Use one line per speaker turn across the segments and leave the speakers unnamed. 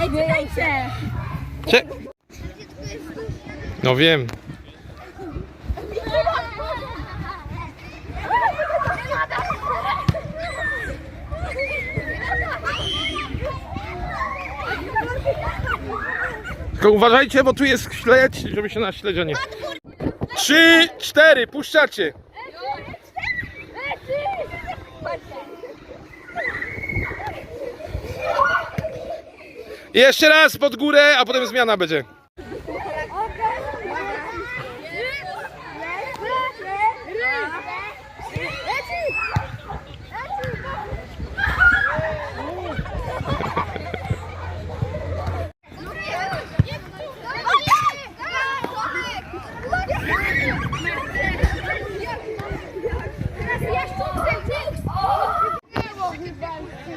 Ej, czekajcie!
Cze... No wiem. Tylko uważajcie, bo tu jest śledź, żeby się na śledzia nie... Trzy, cztery, puszczacie. Jeszcze raz pod górę, a potem zmiana będzie.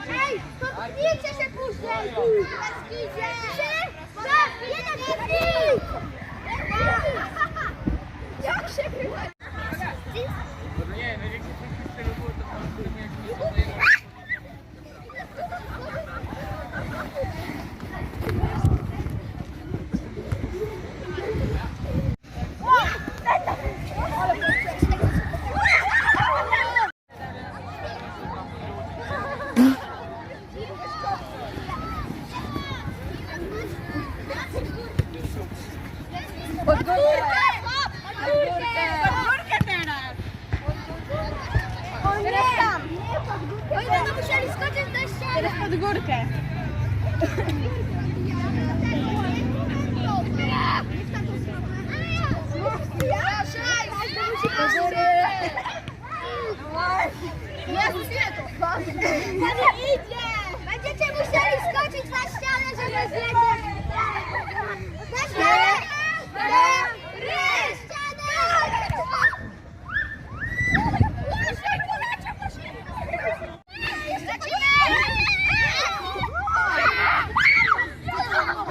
Ej, podbijcie się później! Trzy, dwa, jeden, i Jak się chyba...
Pod górkę!
Pod górkę!
Pod górkę teraz!
O nie! Oni będą musieli skoczyć do ściany!
Teraz pod górkę!
Jezus, ile to?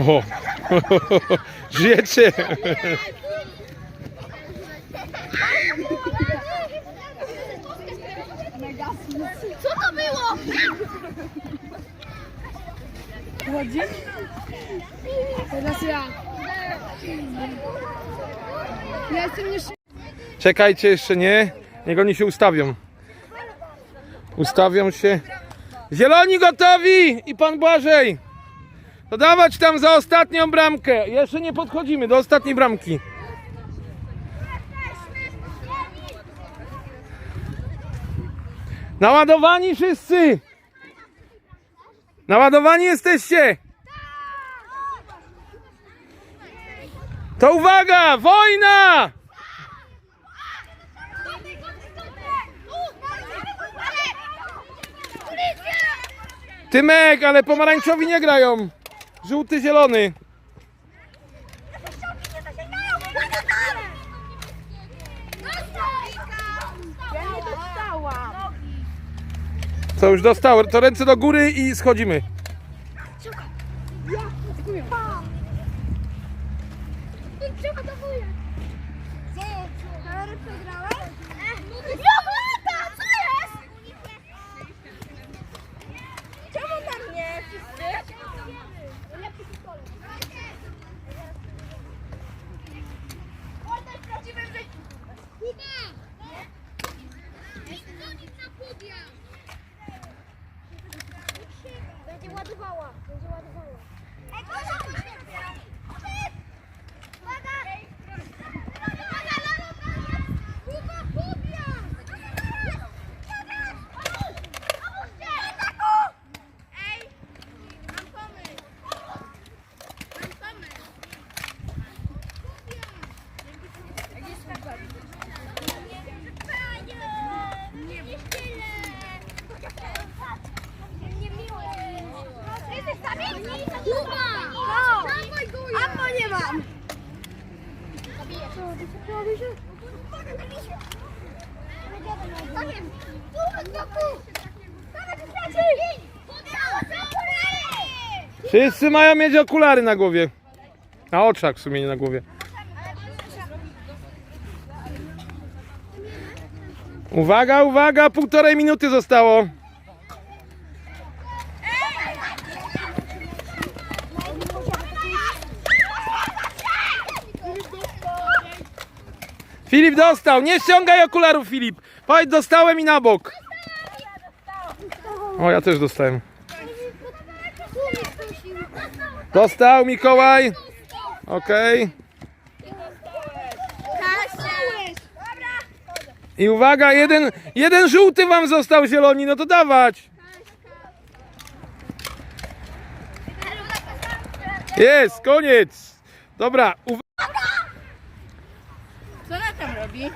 Oho. Żyjecie.
Co to było?
Chodzi? Teraz ja. Ja jestem nie...
Czekajcie jeszcze nie. Niech oni się ustawią. Ustawią się. Zieloni gotowi! I pan Błażej! To dawać tam za ostatnią bramkę. Jeszcze nie podchodzimy do ostatniej bramki. Naładowani wszyscy! Naładowani jesteście! To uwaga! Wojna! Tymek, ale pomarańczowi nie grają. Żółty, zielony. Co już dostał? To ręce do góry i schodzimy.
Jolanta, Będzie ładowała, będzie ładowała. Ej, Kuba!
Wszyscy mają mieć okulary na głowie. Na oczach w sumie, nie na głowie. Uwaga, uwaga, półtorej minuty zostało. Filip dostał, nie ściągaj okularów Filip. Powiedz dostałem i na bok. O, ja też dostałem. Dostał Mikołaj. Okej. I uwaga, jeden, jeden żółty wam został zieloni, no to dawać. Jest, koniec. Dobra, uwa-
Co ona tam robi?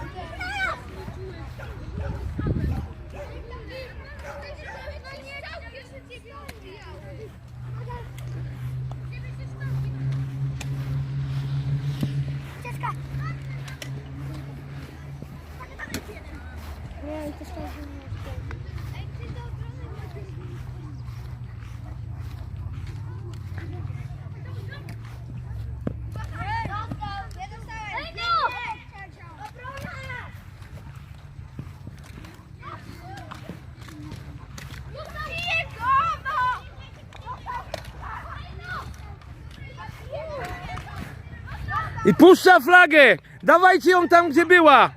I puszcza flagę. Dawajcie ją tam, gdzie była.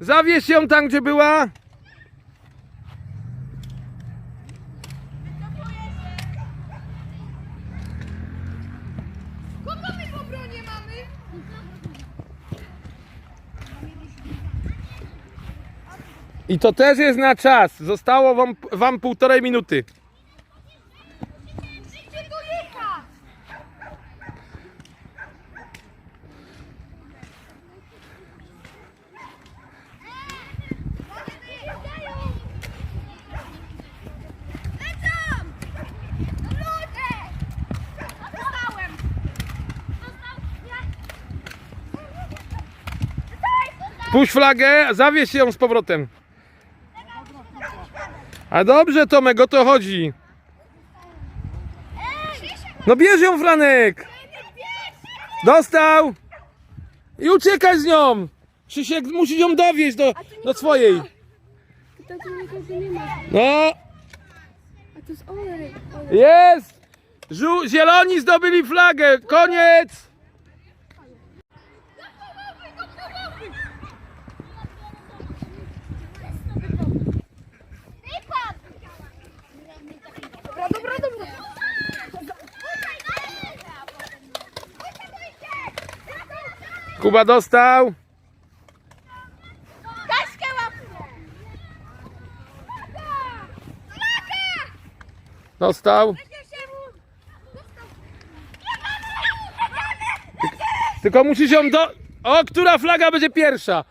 Zawieź ją tam, gdzie była. I to też jest na czas. Zostało wam, wam półtorej minuty. Puść flagę, zawieź ją z powrotem. A dobrze, Tomek, o to chodzi. No bierz ją, Franek. Dostał. I uciekaj z nią. Krzysiek, musisz ją dowieźć do, do swojej. No,
jest.
Żu- zieloni zdobyli flagę. Koniec.
Dobra, dobra, dobra.
Kuba dostał.
Łapkę!
Dostał. Tylko musisz ją do... O, która flaga będzie pierwsza?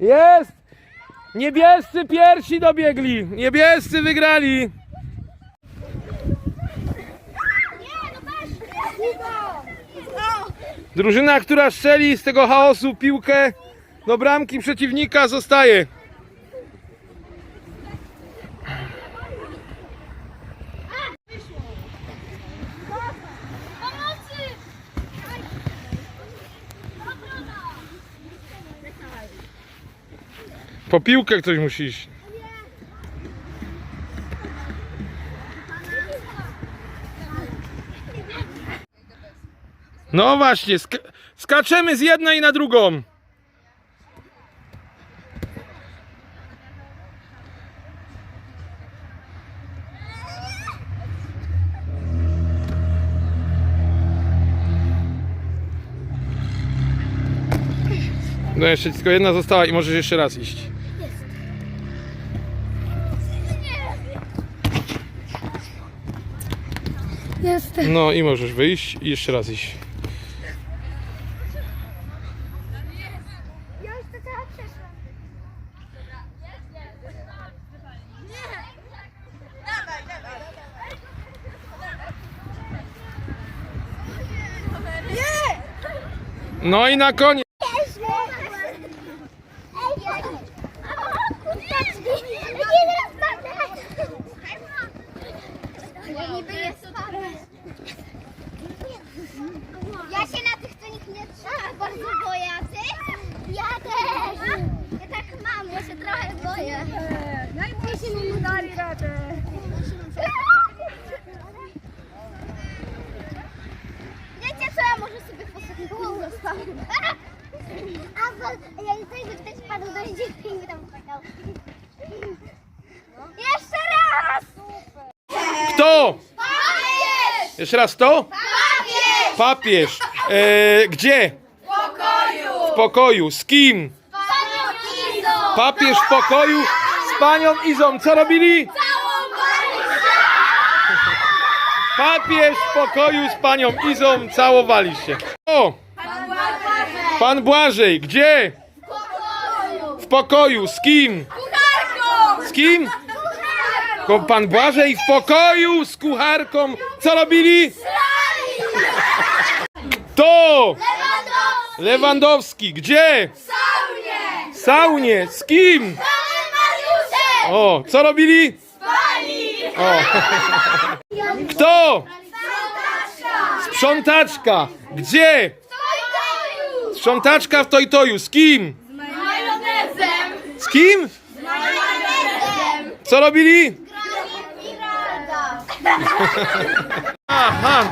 Jest! Niebiescy pierwsi dobiegli! Niebiescy wygrali!
Nie, no weź! Kuba!
Drużyna, która strzeli z tego chaosu piłkę do bramki przeciwnika zostaje. Po piłkę ktoś musi iść. No właśnie, sk skaczemy z jednej na drugą. No jeszcze tylko jedna została i możesz jeszcze raz iść.
Jestem.
No i możesz wyjść i jeszcze raz iść. No i na koniec.
Ja się na tych, co nikt nie trzyma, bardzo boję, a ty? Ja też. Ja tak mam, ja się trochę boję.
Najmocniej dali radę.
Wiecie co, ja może sobie posypię zostawię. A bo ja nie chcę, żeby ktoś padł do dziecka i mi tam płakał. Jeszcze raz!
Kto?
Papież!
Jeszcze raz kto?
Papież!
Papież. E, gdzie?
W pokoju!
W pokoju. Z kim?
Panią Izo!
Papież w pokoju z panią Izą. Co robili? Papież w pokoju z panią Izą całowali się. O! Pan Błażej. Gdzie? W pokoju. Z kim? Z kim? Ko- Pan Błażej w pokoju z kucharką. Co robili? To! Lewandowski. Gdzie?
Saunie!
W saunie. Z kim?
Panem Mariuszem!
O, co robili?
Pani!
O. Kto?
Sprzątaczka!
Sprzątaczka. Gdzie?
Pokoju!
Sprzątaczka w Tojtoju. Z kim?
Z majonezem!
Z kim?
Z majonezem!
Co robili?
Giralda!
Aha.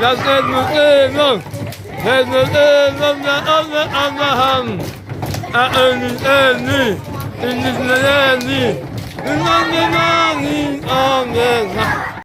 Następny, e, no. Następny, e, no, na, na, na,